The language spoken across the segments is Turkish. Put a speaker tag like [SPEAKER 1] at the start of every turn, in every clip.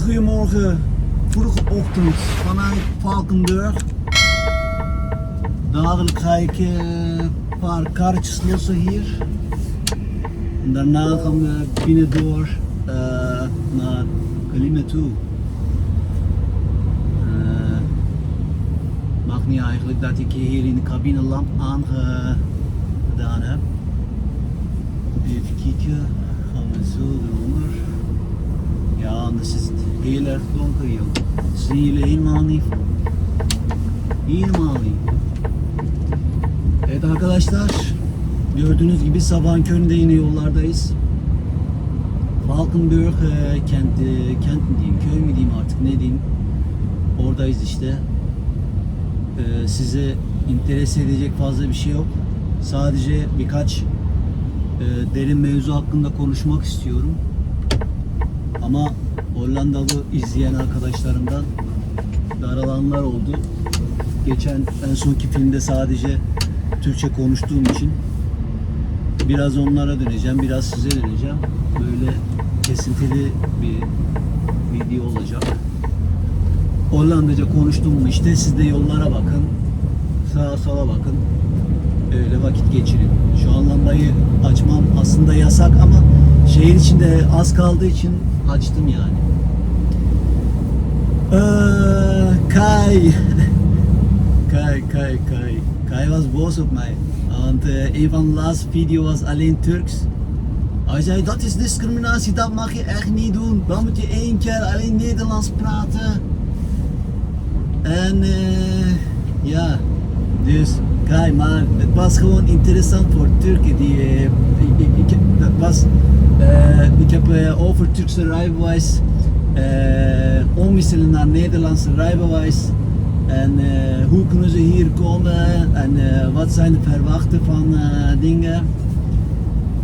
[SPEAKER 1] goedemorgen. Vroege ochtend vanuit Valkenburg. Dadelijk ga ik eh, een paar karretjes lossen hier. En daarna gaan we binnen door eh, naar Kalime toe. Eh, mag niet eigenlijk dat ik hier in de cabinelamp aangedaan heb. Even kijken, gaan we zo eronder. Ja, anders is het heel erg donker joh. Dat zien jullie helemaal niet. Helemaal niet. Evet arkadaşlar, gördüğünüz gibi sabahın köründe yine yollardayız. Falkenburg e, kent, kent mi diyeyim, köy mü diyeyim artık ne diyeyim. Oradayız işte. E, size interes edecek fazla bir şey yok. Sadece birkaç e, derin mevzu hakkında konuşmak istiyorum. Ama Hollandalı izleyen arkadaşlarımdan daralanlar oldu. Geçen en sonki filmde sadece Türkçe konuştuğum için biraz onlara döneceğim, biraz size döneceğim. Böyle kesintili bir video olacak. Hollandaca konuştum mu işte siz de yollara bakın, sağa sola bakın. Öyle vakit geçirin. Şu an lambayı açmam aslında yasak ama şehir içinde az kaldığı için açtım yani. Ee, Kai. Kai, Kai, Kai. Kai was boos op mij. Want eh, een van de laatste video's was alleen Turks. Hij zei, dat is discriminatie, dat mag je echt niet doen. Dan moet je één keer alleen Nederlands praten. En eh, ja, dus Kai, maar het was gewoon interessant voor Turken. Die, eh, ik, ik, dat was, ik heb eh, over Turkse rijbewijs eh, omwisselen naar Nederlandse rijbewijs. En eh, hoe kunnen ze hier komen en eh, wat zijn de verwachten van eh, dingen.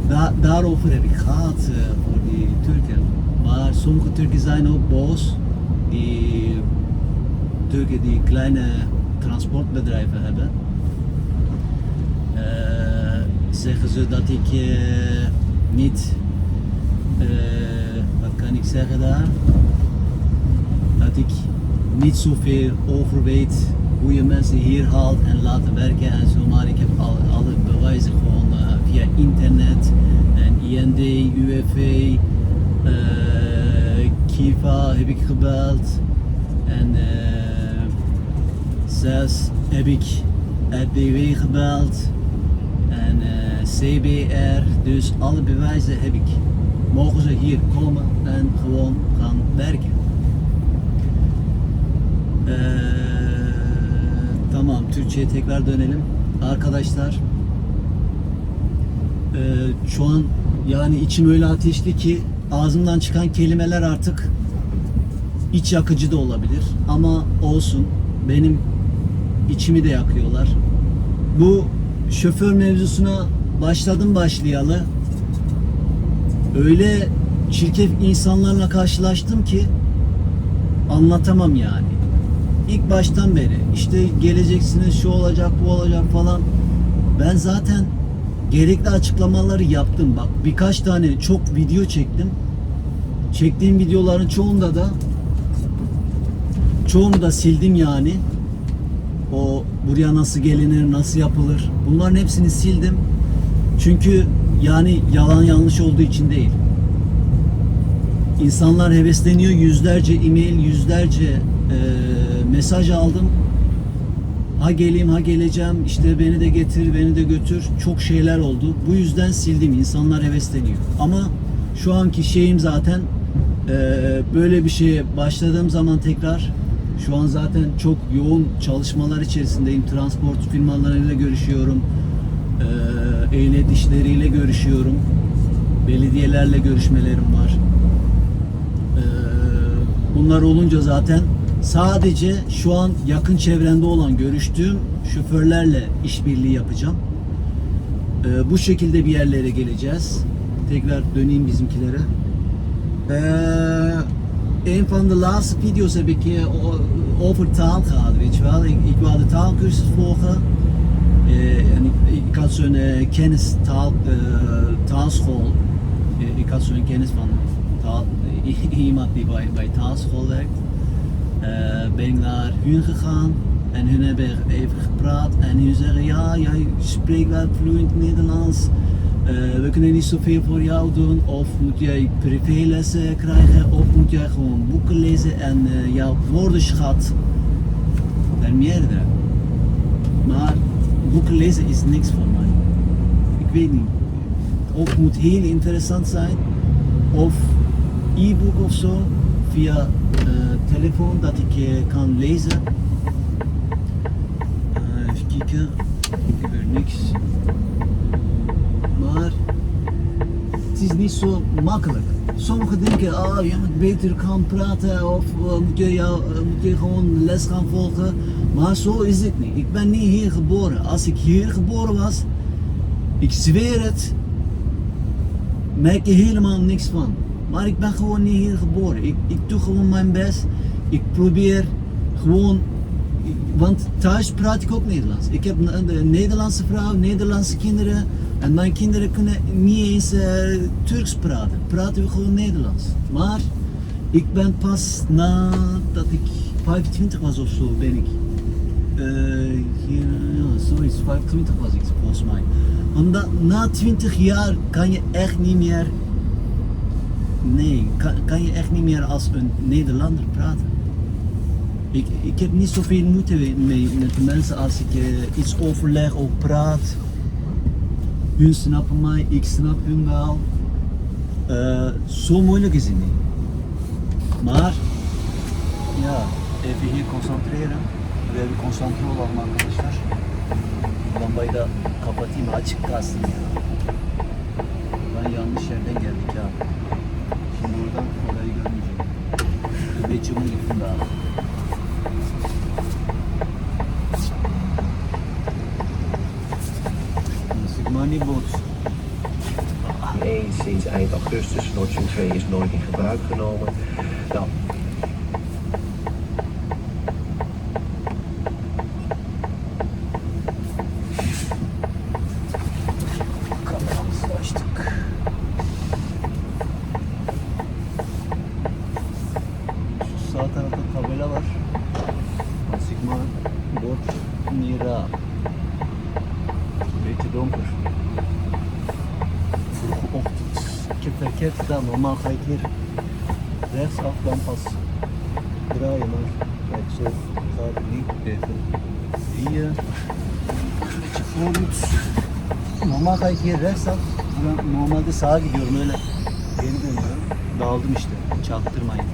[SPEAKER 1] Da- daarover heb ik gehad eh, voor die Turken. Maar sommige Turken zijn ook boos. Die Turken die kleine transportbedrijven hebben. Eh, zeggen ze dat ik eh, niet, eh, wat kan ik zeggen daar? Dat ik niet zoveel over weet hoe je mensen hier haalt en laat werken en zo. Maar ik heb al, alle bewijzen gewoon eh, via internet en IND, UWV, eh Kiva heb ik gebeld. En zelfs heb ik RDW gebeld en CBR. Dus alle bewijzen heb ik. Mogen ze hier komen en gewoon gaan werken. Ee, tamam Türkçe'ye tekrar dönelim. Arkadaşlar ee, şu an yani içim öyle ateşli ki ağzımdan çıkan kelimeler artık iç yakıcı da olabilir ama olsun benim içimi de yakıyorlar. Bu şoför mevzusuna başladım başlayalı. Öyle çirkef insanlarla karşılaştım ki anlatamam yani. İlk baştan beri işte geleceksiniz şu olacak bu olacak falan. Ben zaten gerekli açıklamaları yaptım. Bak birkaç tane çok video çektim. Çektiğim videoların çoğunda da çoğunu da sildim yani. O buraya nasıl gelinir, nasıl yapılır. Bunların hepsini sildim. Çünkü yani yalan yanlış olduğu için değil. İnsanlar hevesleniyor. Yüzlerce e-mail, yüzlerce e, mesaj aldım. Ha geleyim, ha geleceğim. işte beni de getir, beni de götür. Çok şeyler oldu. Bu yüzden sildim. İnsanlar hevesleniyor. Ama şu anki şeyim zaten e, böyle bir şeye başladığım zaman tekrar şu an zaten çok yoğun çalışmalar içerisindeyim. Transport firmalarıyla görüşüyorum. E, ehliyet işleriyle görüşüyorum. Belediyelerle görüşmelerim var. Ee, Bunlar olunca zaten sadece şu an yakın çevrende olan görüştüğüm şoförlerle işbirliği yapacağım. Ee, Bu şekilde bir yerlere geleceğiz. Tekrar döneyim bizimkilere. Ee, een van de laatste video's heb ik over taal gehad, weet je wel. Ik, ik wou de taalkursus volgen. Eh, ik, had zo'n eh, kennis taal, eh, taalschool. Ik had zo'n kennis van taal, iemand die bij, bij taalschool werkt. Ben ik naar hun gegaan en hun hebben even gepraat en hun zeggen ja, jij spreekt wel vloeiend Nederlands. We kunnen niet zoveel voor jou doen of moet jij privélessen krijgen of moet jij gewoon boeken lezen en eh, jouw woordenschat vermeerderen. Maar lezen is niks voor mij. Ik weet niet. Of het moet heel interessant zijn of e-book of zo via eh, telefoon dat ik eh, kan lezen. Eh, even kijken. Ik heb er niks. Maar het is niet zo makkelijk. Sommigen denken, ah, je moet beter gaan praten of moet, je jou, moet je gewoon les gaan volgen. Maar zo is het niet. Ik ben niet hier geboren. Als ik hier geboren was, ik zweer het, merk je helemaal niks van. Maar ik ben gewoon niet hier geboren. Ik, ik doe gewoon mijn best. Ik probeer gewoon. Want thuis praat ik ook Nederlands. Ik heb een, een Nederlandse vrouw, Nederlandse kinderen. En mijn kinderen kunnen niet eens eh, Turks praten. Praten we gewoon Nederlands. Maar ik ben pas nadat ik 25 was of zo, ben ik. Eh, hier, ja, zoiets, 25 was ik volgens mij. Omdat na 20 jaar kan je echt niet meer Nee, kan, kan je echt niet meer als een Nederlander praten. Ik, ik heb niet zoveel moeite mee met mensen als ik eh, iets overleg of praat. Hun snappen mij, ik snap hun wel. Eh, zo moeilijk is het niet. Maar, ja, even hier concentreren. We hebben concentrole almak arkadaşlar. Lambayı da kapatayım açık kalsın ya. Ben yanlış yerden geldik ya. Şimdi buradan orayı görmeyeceğim. Beçim'e gittim daha. Money boats.
[SPEAKER 2] Die 1 sinds eind augustus. Stream 2 is nooit in gebruik genomen.
[SPEAKER 1] Normaal ga ik hier rechtsaf dan pas draaien. Maar kijk, zo gaat niet. Even hier. Een beetje vooruit. Normal ga ik normalde sağa gidiyorum öyle. Geri dönüyorum. Daldım işte. Çaktırmayın.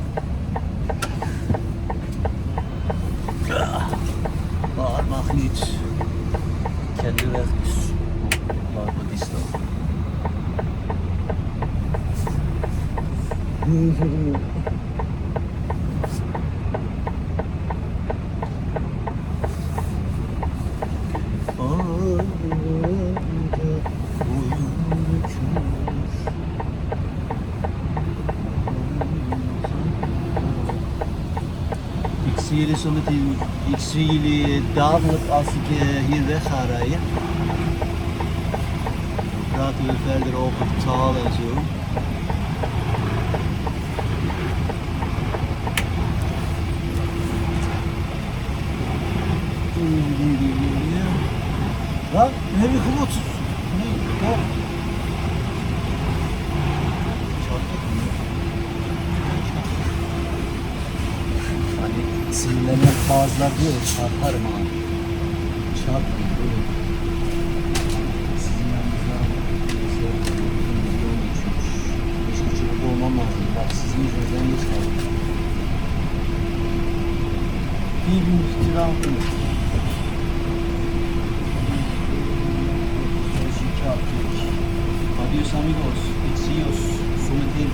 [SPEAKER 1] Bağırmak niet. Kendi weg Ik zie jullie zo meteen, ik zie jullie dadelijk als ik eh, hier weg ga rijden. Praten we verder over taal en zo. Lan ne bir kumut. Ne? Yok. Çarptık mı? Hani sinirlenen bazılar diyor çarparım abi. Çarpmayın böyle. Sizin yanınızda şey buçukta olmam lazım. Bak sizin yüzünüzden geç kaldım. Bir gün amigos, exios, someter.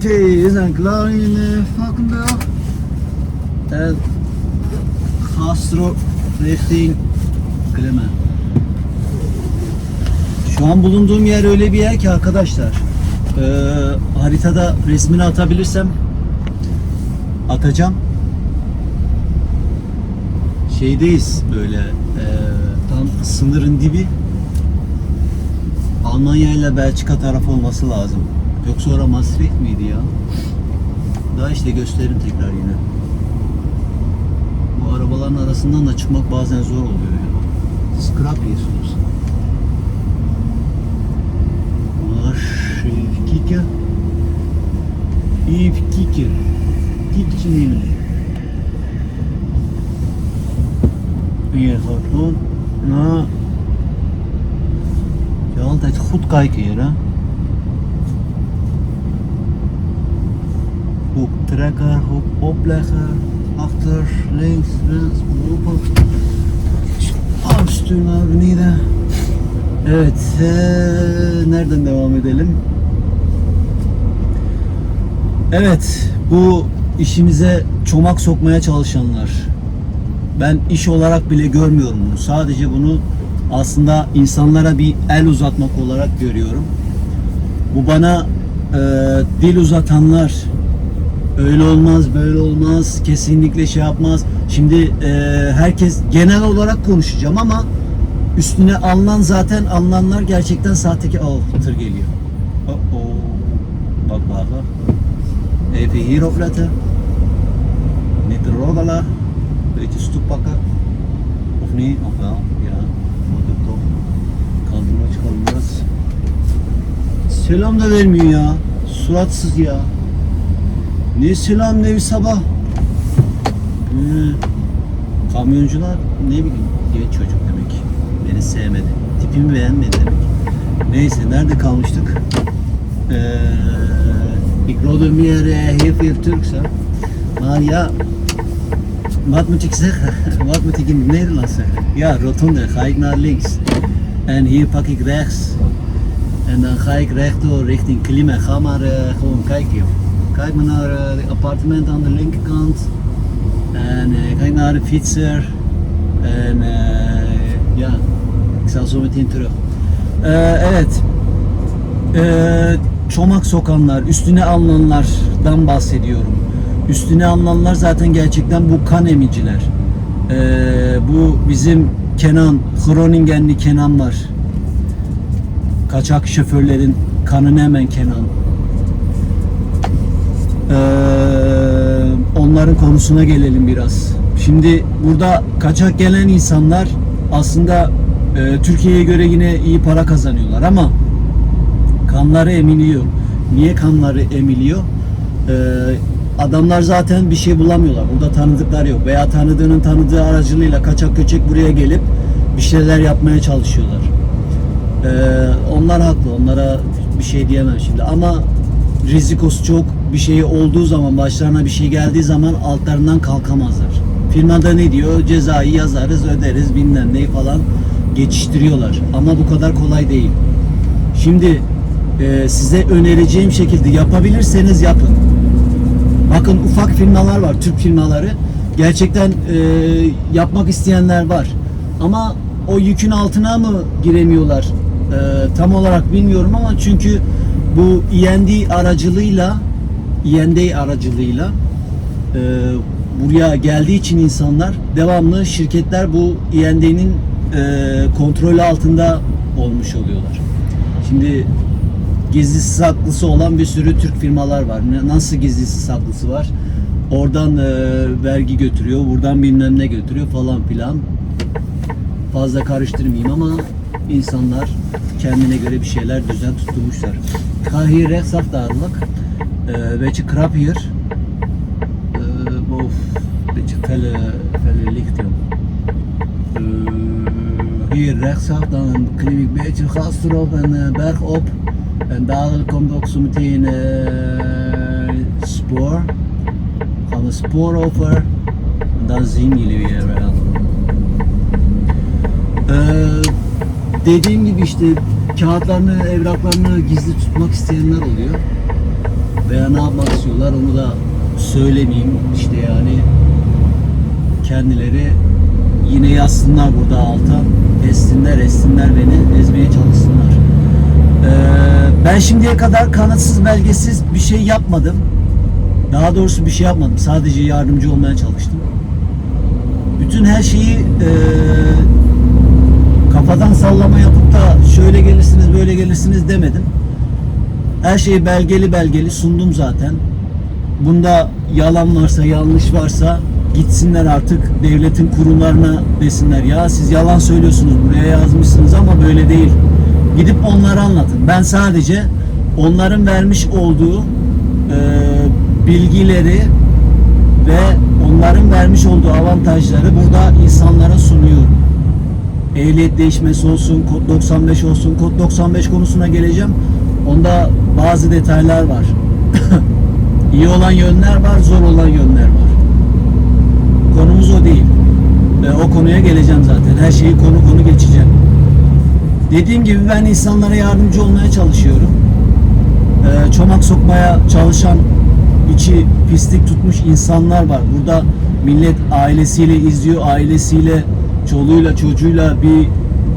[SPEAKER 1] We zijn klaar in uh, Valkenburg. En Castro richting Bremen. Şu an bulunduğum yer öyle bir yer ki arkadaşlar. Ee, haritada resmini atabilirsem atacağım. Şeydeyiz böyle e, tam sınırın dibi. Almanya ile Belçika tarafı olması lazım. Yoksa orası Maastricht miydi ya? Daha işte gösteririm tekrar yine. Bu arabaların arasından da çıkmak bazen zor oluyor ya. Scrap yiyorsunuz. Kikker. Kikkertje nemen. Hier gaat gewoon. Nou. Je altijd goed kijken hier, hè. Hoek trekken. Achter, links, rechts, open. Armstuur naar beneden. Evet, eee, nereden devam edelim? Evet, bu işimize çomak sokmaya çalışanlar. Ben iş olarak bile görmüyorum bunu. Sadece bunu aslında insanlara bir el uzatmak olarak görüyorum. Bu bana eee, dil uzatanlar öyle olmaz, böyle olmaz, kesinlikle şey yapmaz. Şimdi eee, herkes genel olarak konuşacağım ama üstüne alınan zaten alınanlar gerçekten sahtekar. Oh, tır geliyor. Oh, oh. Bak bak bak. Opletten. Niet roddelen. Beetje stoep pakken. Of niet? Of wel? Ja. Moet ik toch. Kaldırmaç kaldırmaz. Selam da vermiyor ya. Suratsız ya. Ne selam ne bir sabah. Hı. Kamyoncular ne bileyim genç çocuk demek. Beni sevmedi. Tipimi beğenmedi demek. Neyse nerede kalmıştık? Eee ik wilde meer eh, heel veel Turks. Hè. Maar ja, wat moet ik zeggen? Wat moet ik in het Nederlands zeggen? Ja, rotonde, ga ik naar links. En hier pak ik rechts. En dan ga ik rechtdoor richting Klima. Ga maar eh, gewoon kijken joh. Kijk maar naar eh, het appartement aan de linkerkant. En eh, kijk naar de fietser. En eh, ja, ik zal zo meteen terug. Eh, evet. Çomak sokanlar, üstüne alınanlardan bahsediyorum. Üstüne alınanlar zaten gerçekten bu kan emiciler. Ee, bu bizim Kenan, Groningenli Kenan var. Kaçak şoförlerin kanını hemen Kenan. Ee, onların konusuna gelelim biraz. Şimdi burada kaçak gelen insanlar aslında e, Türkiye'ye göre yine iyi para kazanıyorlar ama kanları emiliyor. Niye kanları emiliyor? Ee, adamlar zaten bir şey bulamıyorlar. Burada tanıdıkları yok. Veya tanıdığının tanıdığı aracılığıyla kaçak köçek buraya gelip bir şeyler yapmaya çalışıyorlar. Ee, onlar haklı. Onlara bir şey diyemem şimdi. Ama rizikosu çok. Bir şey olduğu zaman, başlarına bir şey geldiği zaman altlarından kalkamazlar. Firmada ne diyor? Cezayı yazarız, öderiz, bilmem neyi falan geçiştiriyorlar. Ama bu kadar kolay değil. Şimdi e, size önereceğim şekilde yapabilirseniz yapın. Bakın ufak firmalar var, Türk firmaları. Gerçekten e, yapmak isteyenler var. Ama o yükün altına mı giremiyorlar? E, tam olarak bilmiyorum ama çünkü bu END aracılığıyla END aracılığıyla e, buraya geldiği için insanlar devamlı şirketler bu END'nin e, kontrolü altında olmuş oluyorlar. Şimdi gizlisi saklısı olan bir sürü Türk firmalar var. Nasıl gizlisi saklısı var? Oradan e, vergi götürüyor, buradan bilmem ne götürüyor falan filan. Fazla karıştırmayayım ama insanlar kendine göre bir şeyler düzen tutturmuşlar. Kahir Reksaf Dağlık, welche Krab hier, of beetje felle, felle licht. Eh, hier rechtsaf, dan klim ik een beetje gas erop en berg op. En dadelijk komt ook zo meteen eh, spoor. Gaan we spoor over. En dan zien jullie weer wel. Ee, dediğim gibi işte kağıtlarını, evraklarını gizli tutmak isteyenler oluyor. Veya ne yapmak istiyorlar onu da söylemeyeyim. İşte yani kendileri yine yazsınlar burada alta. Ezsinler, ezsinler beni, ezmeye çalışsınlar. Ee, ben şimdiye kadar kanıtsız belgesiz bir şey yapmadım. Daha doğrusu bir şey yapmadım. Sadece yardımcı olmaya çalıştım. Bütün her şeyi e, kafadan sallama yapıp da şöyle gelirsiniz böyle gelirsiniz demedim. Her şeyi belgeli belgeli sundum zaten. Bunda yalan varsa yanlış varsa gitsinler artık devletin kurumlarına desinler ya siz yalan söylüyorsunuz buraya yazmışsınız ama böyle değil. Gidip onlara anlatın. Ben sadece onların vermiş olduğu e, bilgileri ve onların vermiş olduğu avantajları burada insanlara sunuyorum. Ehliyet değişmesi olsun, kod 95 olsun. Kod 95 konusuna geleceğim. Onda bazı detaylar var. İyi olan yönler var, zor olan yönler var. Konumuz o değil. Ve o konuya geleceğim zaten. Her şeyi konu konu geçeceğim. Dediğim gibi ben insanlara yardımcı olmaya çalışıyorum. Ee, çomak sokmaya çalışan içi pislik tutmuş insanlar var. Burada millet ailesiyle izliyor, ailesiyle, çoluğuyla, çocuğuyla bir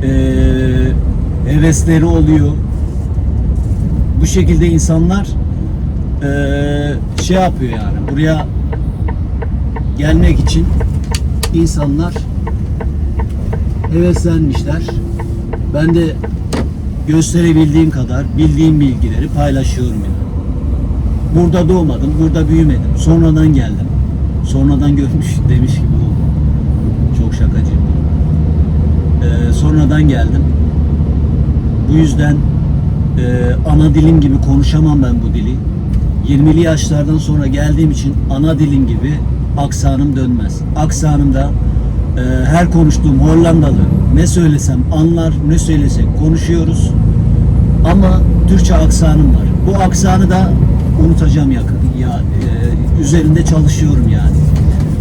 [SPEAKER 1] eee hevesleri oluyor. Bu şekilde insanlar eee, şey yapıyor yani buraya gelmek için insanlar heveslenmişler. Ben de gösterebildiğim kadar bildiğim bilgileri paylaşıyorum yani. Burada doğmadım, burada büyümedim. Sonradan geldim. Sonradan görmüş demiş gibi oldum. Çok şakacı. Ee, sonradan geldim. Bu yüzden e, ana dilim gibi konuşamam ben bu dili. 20'li yaşlardan sonra geldiğim için ana dilim gibi aksanım dönmez. Aksanımda e, her konuştuğum Hollandalı ne söylesem anlar, ne söylesek konuşuyoruz. Ama Türkçe aksanım var. Bu aksanı da unutacağım yakın. Ya e, üzerinde çalışıyorum yani.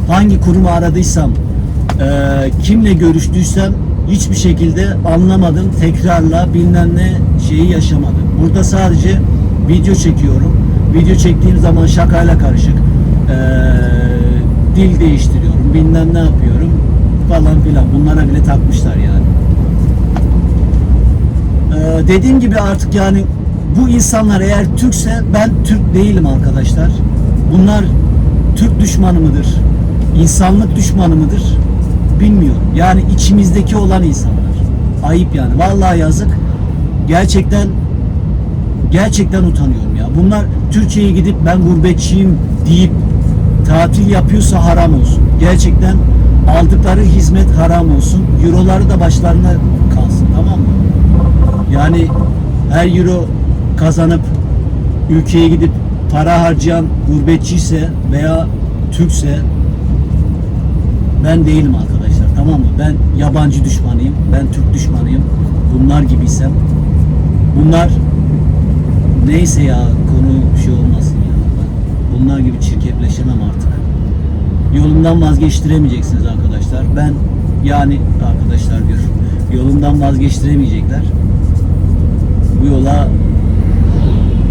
[SPEAKER 1] Hangi kurumu aradıysam, e, kimle görüştüysem hiçbir şekilde anlamadım. Tekrarla bilmem ne şeyi yaşamadım. Burada sadece video çekiyorum. Video çektiğim zaman şakayla karışık e, dil değiştiriyorum. Bilmem ne yapıyorum falan filan. Bunlara bile takmışlar yani. Ee, dediğim gibi artık yani bu insanlar eğer Türkse ben Türk değilim arkadaşlar. Bunlar Türk düşmanı mıdır? İnsanlık düşmanı mıdır? Bilmiyorum. Yani içimizdeki olan insanlar. Ayıp yani. Vallahi yazık. Gerçekten gerçekten utanıyorum ya. Bunlar Türkiye'ye gidip ben gurbetçiyim deyip tatil yapıyorsa haram olsun. Gerçekten aldıkları hizmet haram olsun. Euroları da başlarına kalsın tamam mı? Yani her euro kazanıp ülkeye gidip para harcayan gurbetçiyse veya Türkse ben değilim arkadaşlar tamam mı? Ben yabancı düşmanıyım. Ben Türk düşmanıyım. Bunlar gibiysem bunlar neyse ya konu bir şey olmasın ya. Ben bunlar gibi çirkefleşemem artık. Yolundan vazgeçtiremeyeceksiniz arkadaşlar. Ben yani arkadaşlar diyor. Yolundan vazgeçtiremeyecekler. Bu yola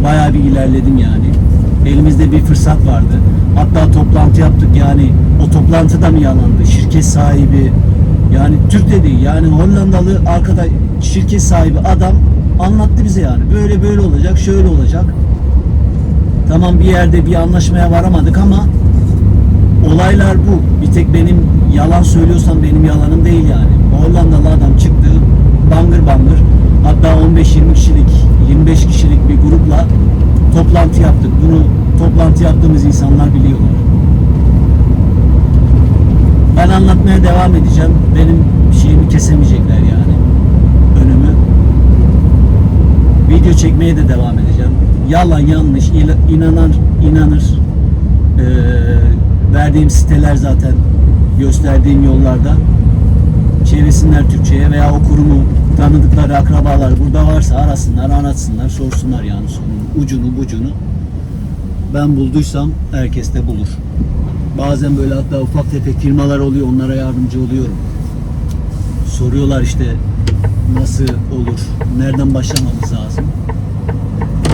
[SPEAKER 1] bayağı bir ilerledim yani. Elimizde bir fırsat vardı. Hatta toplantı yaptık yani. O toplantı da mı yalandı? Şirket sahibi yani Türk de değil yani Hollandalı arkadaş şirket sahibi adam anlattı bize yani. Böyle böyle olacak, şöyle olacak. Tamam bir yerde bir anlaşmaya varamadık ama olaylar bu. Bir tek benim yalan söylüyorsam benim yalanım değil yani. Hollandalı adam çıktı bangır bangır hatta 15-20 kişilik 25 kişilik bir grupla toplantı yaptık. Bunu toplantı yaptığımız insanlar biliyorlar. Ben anlatmaya devam edeceğim. Benim şeyimi kesemeyecekler yani. Önümü. Video çekmeye de devam edeceğim. Yalan yanlış inanan inanır. Ee, verdiğim siteler zaten gösterdiğim yollarda çevirsinler Türkçe'ye veya o kurumu tanıdıkları akrabalar burada varsa arasınlar, anlatsınlar, sorsunlar yani sonun ucunu bucunu. Ben bulduysam herkes de bulur. Bazen böyle hatta ufak tefek firmalar oluyor onlara yardımcı oluyorum. Soruyorlar işte nasıl olur, nereden başlamamız lazım.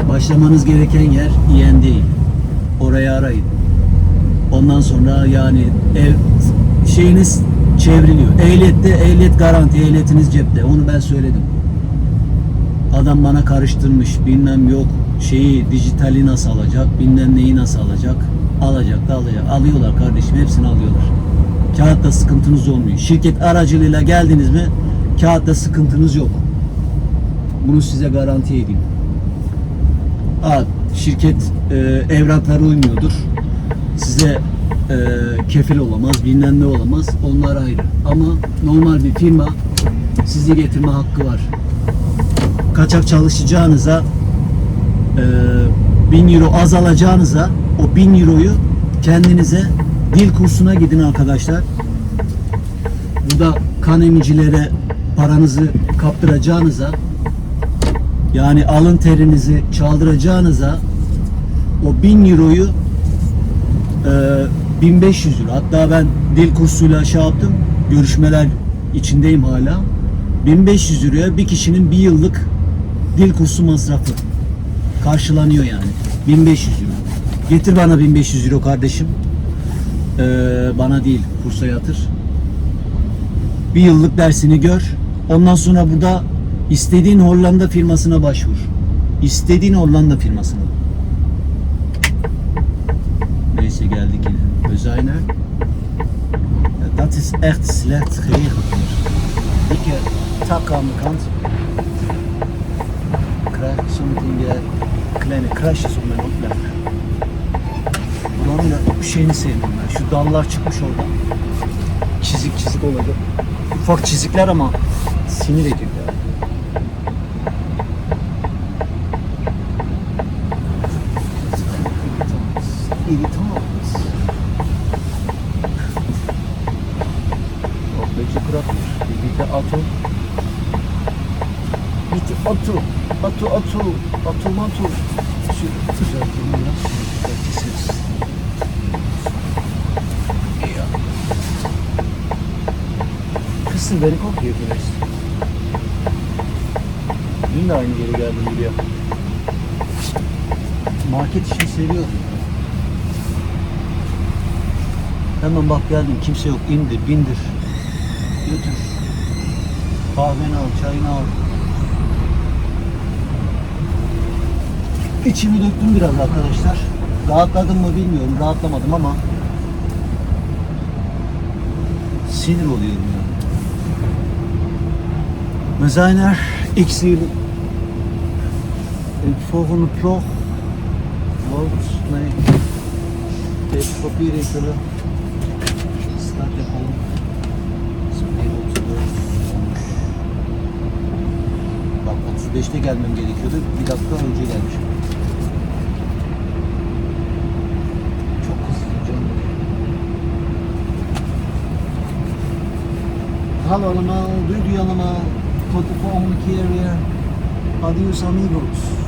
[SPEAKER 1] Başlamanız gereken yer İEN değil. Orayı arayın. Ondan sonra yani ev şeyiniz çevriliyor. Ehliyette ehliyet garanti, ehliyetiniz cepte. Onu ben söyledim. Adam bana karıştırmış. Bilmem yok şeyi dijitali nasıl alacak, bilmem neyi nasıl alacak. Alacak da alacak. Alıyorlar kardeşim. Hepsini alıyorlar. Kağıtta sıkıntınız olmuyor. Şirket aracılığıyla geldiniz mi kağıtta sıkıntınız yok. Bunu size garanti edeyim. Aa, şirket e, evrakları uymuyordur. Size e, kefil olamaz, bilmem ne olamaz. Onlar ayrı. Ama normal bir firma sizi getirme hakkı var. Kaçak çalışacağınıza e, 1000 euro az alacağınıza o 1000 euroyu kendinize dil kursuna gidin arkadaşlar. Burada kan emicilere paranızı kaptıracağınıza yani alın terinizi çaldıracağınıza o 1000 euroyu e, 1500 euro. Hatta ben dil kursuyla şey yaptım. Görüşmeler içindeyim hala. 1500 euroya bir kişinin bir yıllık dil kursu masrafı karşılanıyor yani. 1500 euro. Getir bana 1500 euro kardeşim. Ee, bana değil kursa yatır. Bir yıllık dersini gör. Ondan sonra burada istediğin Hollanda firmasına başvur. İstediğin Hollanda firmasına. Neyse geldik yine. Özayner. Ja, dat is echt slecht geregeld. Dikke tak aan de kant. Krijg ik zometeen weer kleine crashes op mijn opleg. Buranın da şeyini sevmiyorum ben. Şu dallar çıkmış oradan. Çizik çizik olacak. Ufak çizikler ama sinir ediyor. İritant. Gisteren ben ik ook hier geweest. Dün de aynı yere geldim buraya. Market işini seviyorum. Hemen bak geldim kimse yok indir bindir. Götür. Kahveni al çayını al. İçimi döktüm biraz arkadaşlar. Rahatladım mı bilmiyorum rahatlamadım ama sinir oluyorum ya. We zijn er. Ik zie het volgende ploeg. Rood, nee. Deze papier invullen. Yapalım. 0134 olmuş. Bak 35'te gelmem gerekiyordu. Bir dakika önce gelmişim. Çok hızlı canım. Allemaal, doei de volgende keer weer. Adios amigos.